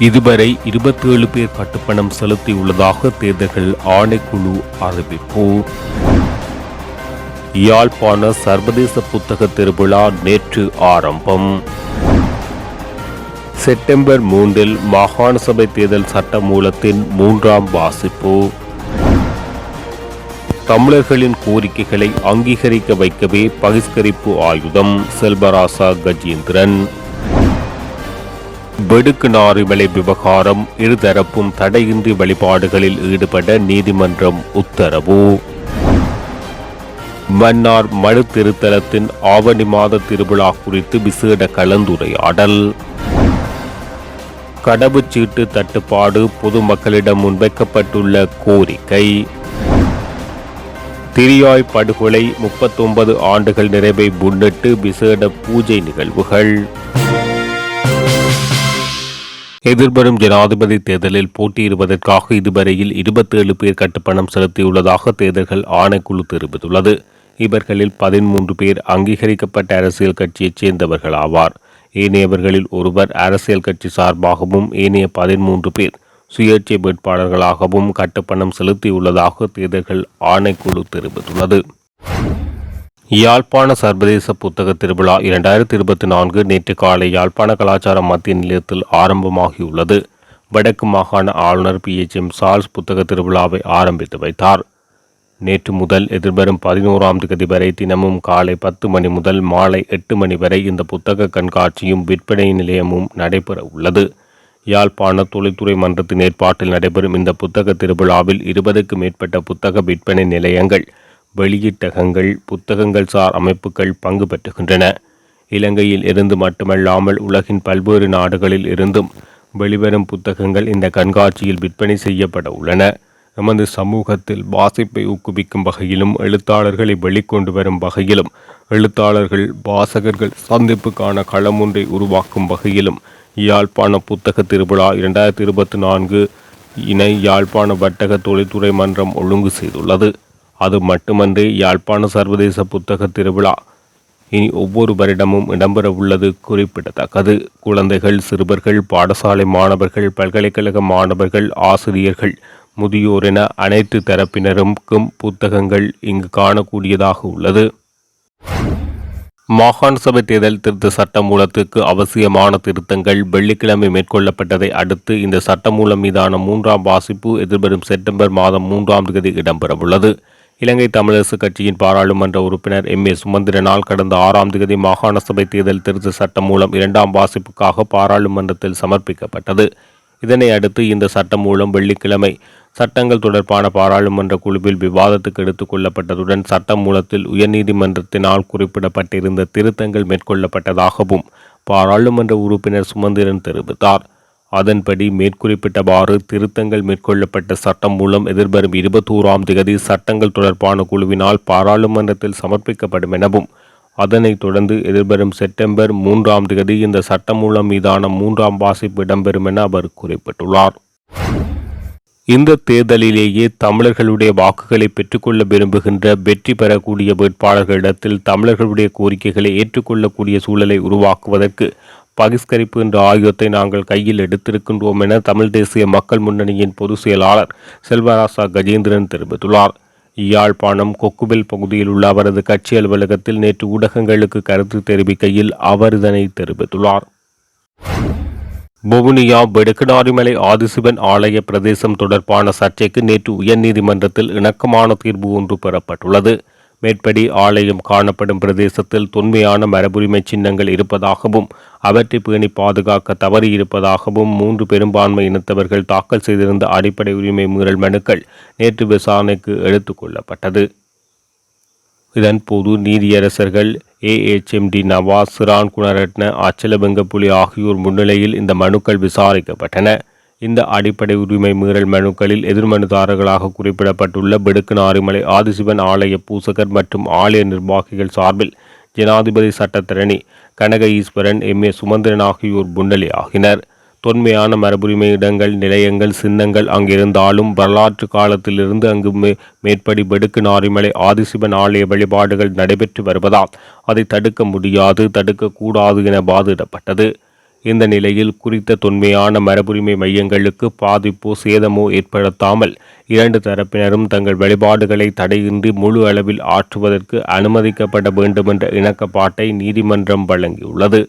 இதுவரை இருபத்தேழு பேர் கட்டுப்பணம் செலுத்தியுள்ளதாக தேர்தல்கள் ஆணைக்குழு அறிவிப்பு. யாழ்ப்பாண சர்வதேச புத்தக திருவிழா நேற்று ஆரம்பம். செப்டம்பர் மூன்றில் மாகாண சபை தேர்தல் சட்டமூலத்தின் மூன்றாம் வாசிப்பு. தமிழர்களின் கோரிக்கைகளை அங்கீகரிக்க வைக்கவே பகிஷ்கரிப்பு ஆயுதம் செல்வராசா கஜேந்திரன். வெடுக்கு நாரிமலை விவகாரம் இருதரப்பும் தடையின்றி வழிபாடுகளில் ஈடுபட நீதிமன்றம் உத்தரவு. மன்னார் மனு திருத்தலத்தின் ஆவணி மாத திருவிழா குறித்து விசேட கலந்துரையாடல். கடவுச்சீட்டு தட்டுப்பாடு பொதுமக்களிடம் முன்வைக்கப்பட்டுள்ள கோரிக்கை. திரியாய் படுகொலை முப்பத்தொன்பது ஆண்டுகள் நிறைவை முன்னிட்டு விசேட பூஜை நிகழ்வுகள். எதிர்வரும் ஜனாதிபதி தேர்தலில் போட்டியிடுவதற்காக இதுவரையில் இருபத்தேழு பேர் கட்டுப்பணம் செலுத்தியுள்ளதாக தேர்தல்கள் ஆணைக்குழு தெரிவித்துள்ளது. இவர்களில் பதிமூன்று பேர் அங்கீகரிக்கப்பட்ட அரசியல் கட்சியைச் சேர்ந்தவர்கள் ஆவார். ஏனையவர்களில் ஒருவர் அரசியல் கட்சி சார்பாகவும் ஏனைய பதிமூன்று பேர் சுயேட்சை வேட்பாளர்களாகவும் கட்டுப்பணம் செலுத்தியுள்ளதாக தேர்தல்கள் ஆணைக்குழு தெரிவித்துள்ளது. யாழ்ப்பாண சர்வதேச புத்தக திருவிழா இரண்டாயிரத்தி இருபத்தி நான்கு நேற்று காலை யாழ்ப்பாண கலாச்சார மத்திய நிலையத்தில் ஆரம்பமாகியுள்ளது. வடக்கு மாகாண ஆளுநர் பி. எச். எம். சார்ல்ஸ் புத்தக திருவிழாவை ஆரம்பித்து வைத்தார். நேற்று முதல் எதிர்வரும் பதினோராம் தேதி வரை தினமும் காலை பத்து மணி முதல் மாலை எட்டு மணி வரை இந்த புத்தக கண்காட்சியும் விற்பனை நிலையமும் நடைபெற உள்ளது. யாழ்ப்பாண தொழில்துறை மன்றத்தின் ஏற்பாட்டில் நடைபெறும் இந்த புத்தக திருவிழாவில் இருபதுக்கு மேற்பட்ட புத்தக விற்பனை நிலையங்கள் வெளியீட்டகங்கள் புத்தகங்கள் சார் அமைப்புகள் பங்கு பெற்றுகின்றன. இலங்கையில் இருந்து மட்டுமல்லாமல் உலகின் பல்வேறு நாடுகளில் இருந்தும் வெளிவரும் புத்தகங்கள் இந்த கண்காட்சியில் விற்பனை செய்யப்பட உள்ளன. நமது சமூகத்தில் வாசிப்பை ஊக்குவிக்கும் வகையிலும் எழுத்தாளர்களை வெளிக்கொண்டு வரும் வகையிலும் எழுத்தாளர்கள் வாசகர்கள் சந்திப்புக்கான களம் ஒன்றை உருவாக்கும் வகையிலும் யாழ்ப்பாண புத்தக திருவிழா இரண்டாயிரத்தி இருபத்தி நான்கு இணை யாழ்ப்பாண வர்த்தக தொழில்துறை மன்றம் ஒழுங்கு செய்துள்ளது. அது மட்டுமன்றி யாழ்ப்பாண சர்வதேச புத்தக திருவிழா. இனி ஒவ்வொரு வருடமும் இடம்பெற உள்ளது குறிப்பிடத்தக்கது. குழந்தைகள் சிறுவர்கள் பாடசாலை மாணவர்கள் பல்கலைக்கழக மாணவர்கள் ஆசிரியர்கள் முதியோர் என அனைத்து தரப்பினருக்கும் புத்தகங்கள் இங்கு காணக்கூடியதாக உள்ளது. மாகாண சபை தேர்தல் திருத்த சட்டமூலத்துக்கு அவசியமான திருத்தங்கள் வெள்ளிக்கிழமை மேற்கொள்ளப்பட்டதை அடுத்து இந்த சட்டமூலம் மீதான மூன்றாம் வாசிப்பு எதிர்வரும் செப்டம்பர் மாதம் மூன்றாம் தேதி இடம்பெறவுள்ளது. இலங்கை தமிழரசு கட்சியின் பாராளுமன்ற உறுப்பினர் எம். ஏ. சுமந்திரனால் கடந்த ஆறாம் தேதி மாகாண சபை தேர்தல் திருத்த சட்டம் மூலம் இரண்டாம் வாசிப்புக்காக பாராளுமன்றத்தில் சமர்ப்பிக்கப்பட்டது. இதனை அடுத்து இந்த சட்டம் மூலம் வெள்ளிக்கிழமை சட்டங்கள் தொடர்பான பாராளுமன்ற குழுவில் விவாதத்துக்கு எடுத்துக் கொள்ளப்பட்டதுடன் சட்டம் மூலத்தில் உயர்நீதிமன்றத்தினால் குறிப்பிடப்பட்டிருந்த திருத்தங்கள் மேற்கொள்ளப்பட்டதாகவும் பாராளுமன்ற உறுப்பினர் சுமந்திரன் தெரிவித்தார். அதன்படி மேற்குறிப்பிட்டவாறு திருத்தங்கள் மேற்கொள்ளப்பட்ட சட்டம் மூலம் எதிர்வரும் இருபத்தோராம் தேதி சட்டங்கள் தொடர்பான குழுவினால் பாராளுமன்றத்தில் சமர்ப்பிக்கப்படும் எனவும் அதனைத் தொடர்ந்து எதிர்வரும் செப்டம்பர் மூன்றாம் தேதி இந்த சட்டமூலம் மீதான மூன்றாம் வாசிப்பு இடம்பெறும் என அவர் குறிப்பிட்டுள்ளார். இந்த தேர்தலிலேயே தமிழர்களுடைய வாக்குகளை பெற்றுக்கொள்ள விரும்புகின்ற வெற்றி பெறக்கூடிய வேட்பாளர்களிடத்தில் தமிழர்களுடைய கோரிக்கைகளை ஏற்றுக்கொள்ளக்கூடிய சூழலை உருவாக்குவதற்கு பகிஷ்கரிப்பு என்ற ஆயுதத்தை நாங்கள் கையில் எடுத்திருக்கின்றோம் என தமிழ் தேசிய மக்கள் முன்னணியின் பொதுச் செயலாளர் செல்வராசா கஜேந்திரன் தெரிவித்துள்ளார். யாழ்ப்பாணம் கொக்குவில் பகுதியில் உள்ள அவரது கட்சி அலுவலகத்தில் நேற்று ஊடகங்களுக்கு கருத்து தெரிவிக்கையில் அவர் இதனை தெரிவித்துள்ளார். வவுனியா வெடுக்கடாரிமலை ஆதிசிவன் ஆலய பிரதேசம் தொடர்பான சர்ச்சைக்கு நேற்று உயர்நீதிமன்றத்தில் இணக்கமான தீர்வு ஒன்று பெறப்பட்டுள்ளது. மேற்படி ஆலயம் காணப்படும் பிரதேசத்தில் தொன்மையான மரபுரிமை சின்னங்கள் இருப்பதாகவும் அவற்றை பேணி பாதுகாக்க தவறியிருப்பதாகவும் மூன்று பெரும்பான்மை இனத்தவர்கள் தாக்கல் செய்திருந்த அடிப்படை உரிமை மீறல் மனுக்கள் நேற்று விசாரணைக்கு எடுத்துக்கொள்ளப்பட்டது இதன்போது நீதியரசர்கள் ஏஎச்எம்டி நவாஸ் சிரான் குணரட்ன அச்சல ஆகியோர் முன்னிலையில் இந்த மனுக்கள் விசாரிக்கப்பட்டன. இந்த அடிப்படை உரிமை மீறல் மனுக்களில் எதிர்மனுதாரர்களாக குறிப்பிடப்பட்டுள்ள பெடுக்கு நாரிமலை ஆதிசிவன் ஆலய பூசகர் மற்றும் ஆலய நிர்வாகிகள் சார்பில் ஜனாதிபதி சட்டத்திரணி கனக ஈஸ்வரன் எம். ஏ. சுமந்திரன் ஆகியோர் புண்டலி ஆகினர். தொன்மையான மரபுரிமை இடங்கள் நிலையங்கள் சின்னங்கள் அங்கிருந்தாலும் வரலாற்று காலத்திலிருந்து அங்கு மே மேற்படி பெடுக்கு நாரிமலை ஆதிசிவன் ஆலய வழிபாடுகள் நடைபெற்று வருவதால் அதை தடுக்க முடியாது தடுக்கக்கூடாது என வாதிடப்பட்டது. இந்த நிலையில் குறித்த தொன்மையான மரபுரிமை மையங்களுக்கு பாதிப்போ சேதமோ ஏற்படுத்தாமல் இரண்டு தரப்பினரும் தங்கள் வழிபாடுகளை தடையின்றி முழு அளவில் ஆற்றுவதற்கு அனுமதிக்கப்பட வேண்டுமென்ற இணக்கப்பாட்டை நீதிமன்றம் வழங்கியுள்ளது.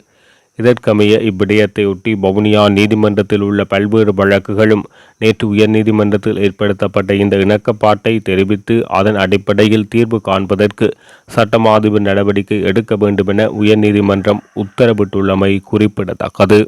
இதற்கமைய இவ்விடயத்தையொட்டி வவுனியா நீதிமன்றத்தில் உள்ள பல்வேறு வழக்குகளும் நேற்று உயர்நீதிமன்றத்தில் ஏற்படுத்தப்பட்ட இந்த இணக்கப்பாட்டை தெரிவித்து அதன் அடிப்படையில் தீர்வு காண்பதற்கு சட்டமாதிபர் நடவடிக்கை எடுக்க வேண்டுமென உயர்நீதிமன்றம் உத்தரவிட்டுள்ளமை குறிப்பிடத்தக்கது.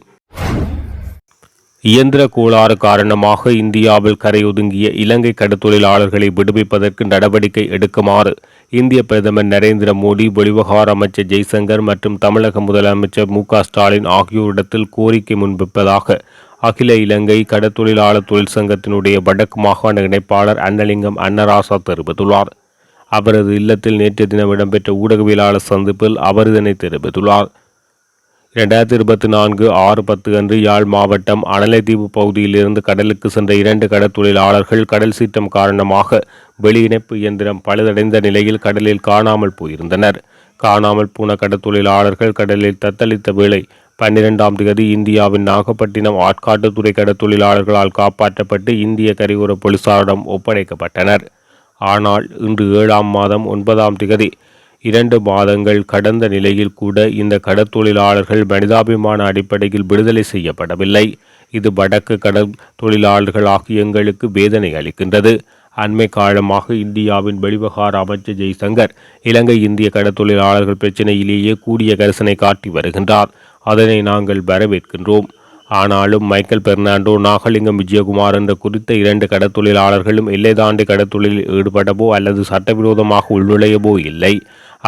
இயந்திர கோளாறு காரணமாக இந்தியாவில் கரையொதுங்கிய இலங்கை கடத்தொழிலாளர்களை விடுவிப்பதற்கு நடவடிக்கை எடுக்குமாறு இந்திய பிரதமர் நரேந்திர மோடி வெளிவகார அமைச்சர் ஜெய்சங்கர் மற்றும் தமிழக முதலமைச்சர் மு ஸ்டாலின் ஆகியோரிடத்தில் கோரிக்கை முன்வைப்பதாக அகில இலங்கை கடத்தொழிலாளர் தொழிற்சங்கத்தினுடைய வடக்கு மாகாண இணைப்பாளர் அன்னலிங்கம் அன்னராசா தெரிவித்துள்ளார். அவரது இல்லத்தில் நேற்று தினம் இடம்பெற்ற ஊடகவியலாளர் சந்திப்பில் அவர் இதனை தெரிவித்துள்ளார். இரண்டாயிரத்தி இருபத்தி நான்கு ஆறு பத்து அன்று யாழ் மாவட்டம் அனலைதீவு பகுதியிலிருந்து கடலுக்கு சென்ற இரண்டு கடற்தொழிலாளர்கள் கடல் சீற்றம் காரணமாக வெளியிணைப்பு இயந்திரம் பழுதடைந்த நிலையில் கடலில் காணாமல் போயிருந்தனர். காணாமல் போன கடற்தொழிலாளர்கள் கடலில் தத்தளித்த வேளை பன்னிரெண்டாம் தேதி இந்தியாவின் நாகப்பட்டினம் ஆட்காட்டுத்துறை கடற்தொழிலாளர்களால் காப்பாற்றப்பட்டு இந்திய கரையோர போலீசாரிடம் ஒப்படைக்கப்பட்டனர். ஆனால் இன்று ஏழாம் மாதம் ஒன்பதாம் திகதி இரண்டு மாதங்கள் கடந்த நிலையில் கூட இந்த கடற்தொழிலாளர்கள் மனிதாபிமான அடிப்படையில் விடுதலை செய்யப்படவில்லை. இது வடக்கு கடல் தொழிலாளர்கள் ஆகிய எங்களுக்கு வேதனை அளிக்கின்றது. அண்மை காலமாக இந்தியாவின் வெளிவகார அமைச்சர் ஜெய்சங்கர் இலங்கை இந்திய கடற்தொழிலாளர்கள் பிரச்சினையிலேயே கூடிய கரிசனை காட்டி வருகின்றார். அதனை நாங்கள் வரவேற்கின்றோம். ஆனாலும் மைக்கேல் பெர்னாண்டோ நாகலிங்கம் விஜயகுமார் என்ற குறித்த இரண்டு கடற்தொழிலாளர்களும் எல்லை தாண்டி கடற்தொழிலில் ஈடுபடவோ அல்லது சட்டவிரோதமாக உள்நுழையவோ இல்லை.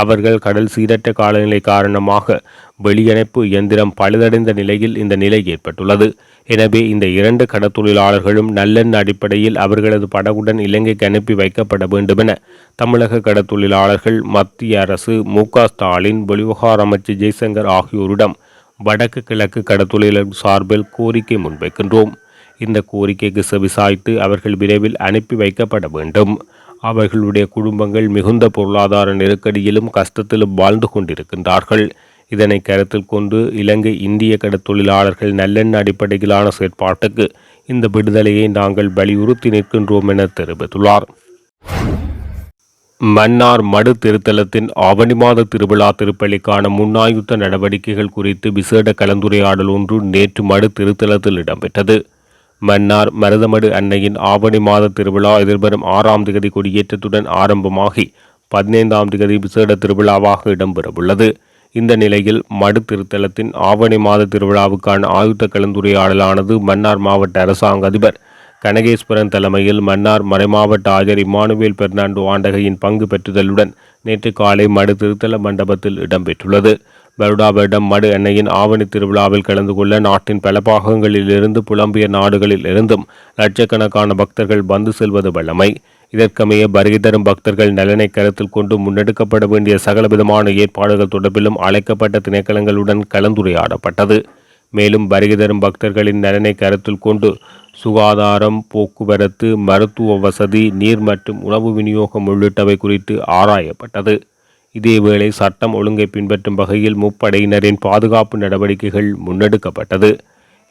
அவர்கள் கடல் சீரற்ற காலநிலை காரணமாக வெளியணைப்பு இயந்திரம் பழுதடைந்த நிலையில் இந்த நிலை ஏற்பட்டுள்ளது. எனவே இந்த இரண்டு கடற்தொழிலாளர்களும் நல்லெண்ண அடிப்படையில் அவர்களது படகுடன் இலங்கைக்கு அனுப்பி வைக்கப்பட வேண்டுமென தமிழக கடற்தொழிலாளர்கள் மத்திய அரசு மு ஸ்டாலின் வெளிவகார அமைச்சர் ஜெய்சங்கர் ஆகியோரிடம் வடக்கு கிழக்கு கடத்தொழிலர் சார்பில் கோரிக்கை முன்வைக்கின்றோம். இந்த கோரிக்கைக்கு செவிசாய்த்து அவர்கள் விரைவில் அனுப்பி வைக்கப்பட வேண்டும். அவர்களுடைய குடும்பங்கள் மிகுந்த பொருளாதார நெருக்கடியிலும் கஷ்டத்திலும் வாழ்ந்து கொண்டிருக்கின்றார்கள். இதனை கருத்தில் கொண்டு இலங்கை இந்திய கடற்தொழிலாளர்கள் நல்லெண்ண அடிப்படையிலான செயற்பாட்டுக்கு இந்த விடுதலையை நாங்கள் வலியுறுத்தி நிற்கின்றோம் என தெரிவித்துள்ளார். மன்னார் மடு திருத்தலத்தின் ஆவணி மாத திருவிழா திருப்பலிக்கான முன்னாயுத்த நடவடிக்கைகள் குறித்து விசேட கலந்துரையாடல் ஒன்று நேற்று மடு திருத்தலத்தில் இடம்பெற்றது. மன்னார் மருதமடு அன்னையின் ஆவணி மாத திருவிழா எதிர்வரும் ஆறாம் திகதி கொடியேற்றத்துடன் ஆரம்பமாகி பதினைந்தாம் திகதி விசேட திருவிழாவாக இடம்பெறவுள்ளது. இந்த நிலையில் மடு திருத்தலத்தின் ஆவணி மாத திருவிழாவுக்கான ஆயுத்த கலந்துரையாடலானது மன்னார் மாவட்ட அரசாங்க அதிபர் கனகேஸ்வரன் தலைமையில் மன்னார் மறைமாவட்ட ஆஜர் இமானுவேல் பெர்னாண்டோ ஆண்டகையின் பங்கு பெற்றுதலுடன் நேற்று காலை மடு திருத்தல மண்டபத்தில் இடம்பெற்றுள்ளது. வருடா வருடம் மடு எண்ணெயின் ஆவணி திருவிழாவில் கலந்து கொள்ள நாட்டின் பல பாகங்களிலிருந்து புலம்பிய நாடுகளில் இருந்தும் லட்சக்கணக்கான பக்தர்கள் வந்து செல்வது வல்லமை. இதற்கமைய வருகை தரும் பக்தர்கள் நலனை கருத்தில் கொண்டு முன்னெடுக்கப்பட வேண்டிய சகலவிதமான ஏற்பாடுகள் தொடர்பிலும் அழைக்கப்பட்ட திணைக்களங்களுடன் கலந்துரையாடப்பட்டது. மேலும் வருகை தரும் பக்தர்களின் நலனை கருத்தில் கொண்டு சுகாதாரம் போக்குவரத்து மருத்துவ வசதி நீர் மற்றும் உணவு விநியோகம் உள்ளிட்டவை குறித்து ஆராயப்பட்டது. இதேவேளை சட்டம் ஒழுங்கை பின்பற்றும் வகையில் முப்படையினரின் பாதுகாப்பு நடவடிக்கைகள் முன்னெடுக்கப்பட்டது.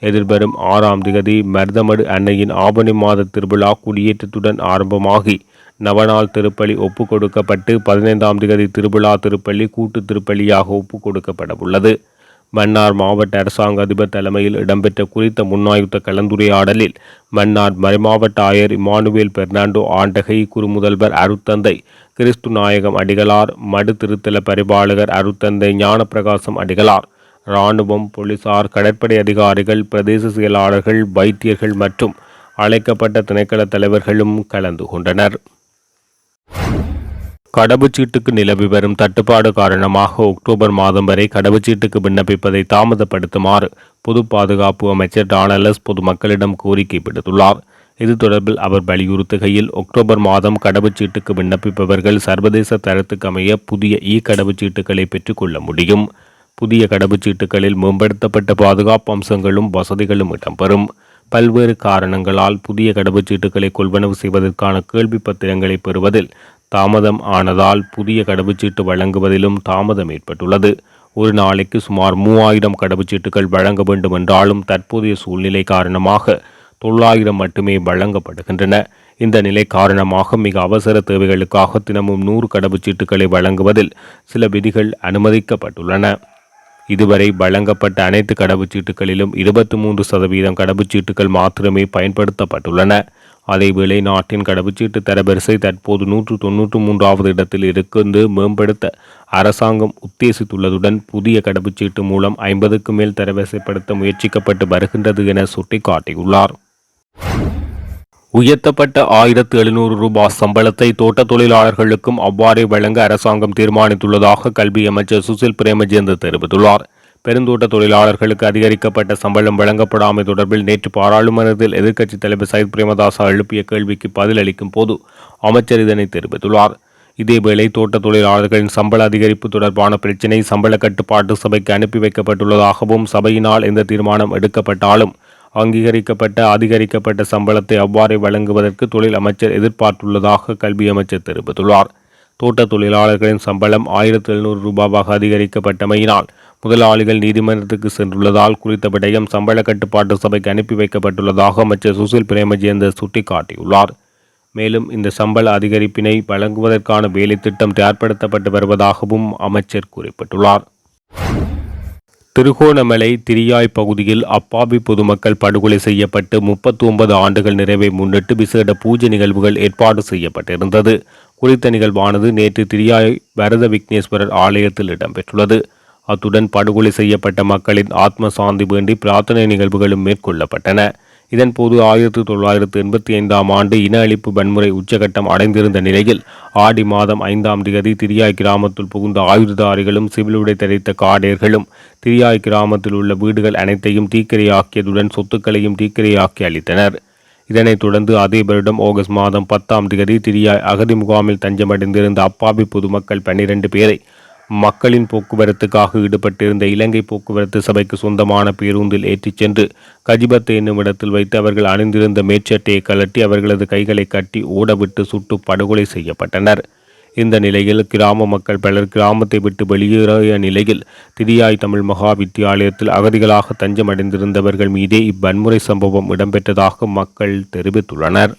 எதிர்வரும் ஆறாம் திகதி மருதமடு அன்னையின் ஆவணி மாத திருவிழா குடியேற்றத்துடன் ஆரம்பமாகி நவநாள் திருப்பலி ஒப்புக் கொடுக்கப்பட்டு பதினைந்தாம் திகதி திருவிழா திருப்பள்ளி கூட்டு திருப்பலியாக ஒப்புக் கொடுக்கப்பட உள்ளது மன்னார் மாவட்ட அரசாங்க அதிபர் தலைமையில் இடம்பெற்ற குறித்த முன்னாயுத்த கலந்துரையாடலில் மன்னார் மறைமாவட்ட ஆயர் இமானுவேல் பெர்னாண்டோ ஆண்டகை குறுமுதல்வர் அருத்தந்தை கிறிஸ்து நாயகம் அடிகளார் மடு திருத்தல பரிபாலகர் அருத்தந்தை ஞானப்பிரகாசம் அடிகளார் இராணுவம் போலீசார் கடற்படை அதிகாரிகள் பிரதேச செயலாளர்கள் வைத்தியர்கள் மற்றும் அழைக்கப்பட்ட திணைக்கள தலைவர்களும் கலந்து கொண்டனர். கடவுச்சீட்டுக்கு நிலவி வரும் தட்டுப்பாடு காரணமாக அக்டோபர் மாதம் வரை கடவுச்சீட்டுக்கு விண்ணப்பிப்பதை தாமதப்படுத்துமாறு பொது பாதுகாப்பு அமைச்சர் டானலஸ் பொதுமக்களிடம் கோரிக்கை விடுத்துள்ளார். இது தொடர்பில் அவர் வலியுறுத்துகையில் அக்டோபர் மாதம் கடவுச்சீட்டுக்கு விண்ணப்பிப்பவர்கள் சர்வதேச தரத்துக்கு அமைய புதிய இ கடவுச்சீட்டுகளை பெற்றுக்கொள்ள முடியும். புதிய கடவுச்சீட்டுகளில் மேம்படுத்தப்பட்ட பாதுகாப்பு அம்சங்களும் வசதிகளும் இடம்பெறும். பல்வேறு காரணங்களால் புதிய கடவுச்சீட்டுகளை கொள்வனவு செய்வதற்கான கேள்வி பத்திரங்களை பெறுவதில் தாமதம் ஆனதால் புதிய கடவுச்சீட்டு வழங்குவதிலும் தாமதம் ஏற்பட்டுள்ளது. ஒரு நாளைக்கு சுமார் மூவாயிரம் கடவுச்சீட்டுகள் வழங்க வேண்டும் என்றாலும் தற்போதைய சூழ்நிலை காரணமாக தொள்ளாயிரம் மட்டுமே வழங்கப்படுகின்றன. இந்த நிலை காரணமாக மிக அவசர தேவைகளுக்காக தினமும் நூறு கடவுச்சீட்டுகளை வழங்குவதில் சில விதிகள் அனுமதிக்கப்பட்டுள்ளன. இதுவரை வழங்கப்பட்ட அனைத்து கடவுச்சீட்டுகளிலும் இருபத்தி மூன்று சதவீதம் கடவுச்சீட்டுகள் மாத்திரமே பயன்படுத்தப்பட்டுள்ளன. அதேவேளை நாட்டின் கடவுச்சீட்டு தரவரிசை தற்போது நூற்று தொன்னூற்று மூன்றாவது இடத்தில் இருந்து மேம்படுத்த அரசாங்கம் உத்தேசித்துள்ளதுடன் புதிய கடவுச்சீட்டு மூலம் ஐம்பதுக்கு மேல் தரவரிசைப்படுத்த முயற்சிக்கப்பட்டு வருகின்றது என சுட்டிக்காட்டியுள்ளார். உயர்த்தப்பட்ட ஆயிரத்து எழுநூறு ரூபாய் சம்பளத்தை தோட்ட தொழிலாளர்களுக்கும் அவ்வாறே வழங்க அரசாங்கம் தீர்மானித்துள்ளதாக கல்வி அமைச்சர் சுசில் பிரேமஜேந்தர் தெரிவித்துள்ளார். பெருந்தோட்ட தொழிலாளர்களுக்கு அதிகரிக்கப்பட்ட சம்பளம் வழங்கப்படாமை தொடர்பில் நேற்று பாராளுமன்றத்தில் எதிர்க்கட்சித் தலைவர் சயித் பிரேமதாசா எழுப்பிய கேள்விக்கு பதிலளிக்கும் போது அமைச்சர் இதனை தெரிவித்துள்ளார். இதேவேளை தோட்ட தொழிலாளர்களின் சம்பள அதிகரிப்பு தொடர்பான பிரச்சினை சம்பள கட்டுப்பாட்டு சபைக்கு அனுப்பி வைக்கப்பட்டுள்ளதாகவும் சபையினால் எந்த தீர்மானம் எடுக்கப்பட்டாலும் அங்கீகரிக்கப்பட்ட அதிகரிக்கப்பட்ட சம்பளத்தை அவ்வாறே வழங்குவதற்கு தொழில் அமைச்சர் எதிர்பார்த்துள்ளதாக கல்வி அமைச்சர் தெரிவித்துள்ளார். தோட்ட தொழிலாளர்களின் சம்பளம் ஆயிரத்தி எழுநூறு ரூபாவாக அதிகரிக்கப்பட்டமையினால் முதலாளிகள் நீதிமன்றத்துக்கு சென்றுள்ளதால் குறித்த விடயம் சம்பள கட்டுப்பாட்டு சபைக்கு அனுப்பி வைக்கப்பட்டுள்ளதாக அமைச்சர் சுசில் பிரேமஜேந்தர் சுட்டிக்காட்டியுள்ளார். மேலும் இந்த சம்பள அதிகரிப்பினை வழங்குவதற்கான வேலை திட்டம் தயார்படுத்தப்பட்டு வருவதாகவும் அமைச்சர் குறிப்பிட்டுள்ளார். திருகோணமலை திரியாய் பகுதியில் அப்பாவி பொதுமக்கள் படுகொலை செய்யப்பட்டு முப்பத்தி ஒன்பது ஆண்டுகள் நிறைவை முன்னிட்டு விசேட பூஜை நிகழ்வுகள் ஏற்பாடு செய்யப்பட்டிருந்தது. குறித்த நிகழ்வானது நேற்று திரியாய் வரத விக்னேஸ்வரர் ஆலயத்தில் இடம்பெற்றுள்ளது. அத்துடன் படுகொலை செய்யப்பட்ட மக்களின் ஆத்ம சாந்தி வேண்டி பிரார்த்தனை நிகழ்வுகளும் மேற்கொள்ளப்பட்டன. இதன்போது ஆயிரத்தி தொள்ளாயிரத்து எண்பத்தி ஐந்தாம் ஆண்டு இன அழிப்பு வன்முறை உச்சகட்டம் அடைந்திருந்த நிலையில் ஆடி மாதம் ஐந்தாம் திகதி திரியாய் கிராமத்தில் புகுந்த ஆயுததாரிகளும் சிவில் உடை தெரித்த காடேர்களும் திரியாய் கிராமத்தில் உள்ள வீடுகள் அனைத்தையும் தீக்கிரையாக்கியதுடன் சொத்துக்களையும் தீக்கிரையாக்கி அளித்தனர் இதனைத் தொடர்ந்து அதே வருடம் ஆகஸ்ட் மாதம் பத்தாம் திகதி திரியாய் அகதி முகாமில் தஞ்சமடைந்திருந்த அப்பாவி பொதுமக்கள் பன்னிரண்டு பேரை மக்களின் போக்குவரத்துக்காக ஈடுபட்டிருந்த இலங்கை போக்குவரத்து சபைக்கு சொந்தமான பேருந்தில் ஏற்றிச் சென்று கஜிபத் என்னும் இடத்தில் வைத்து அவர்கள் அணிந்திருந்த மேற்சட்டையை கலட்டி அவர்களது கைகளை கட்டி ஓடவிட்டு சுட்டு படுகொலை செய்யப்பட்டனர். இந்த நிலையில் கிராம மக்கள் பலர் கிராமத்தை விட்டு வெளியேறிய நிலையில் திரியாய் தமிழ் மகா வித்தியாலயத்தில் அகதிகளாக தஞ்சமடைந்திருந்தவர்கள் மீதே இவ்வன்முறை சம்பவம் இடம்பெற்றதாக மக்கள் தெரிவித்துள்ளனர்.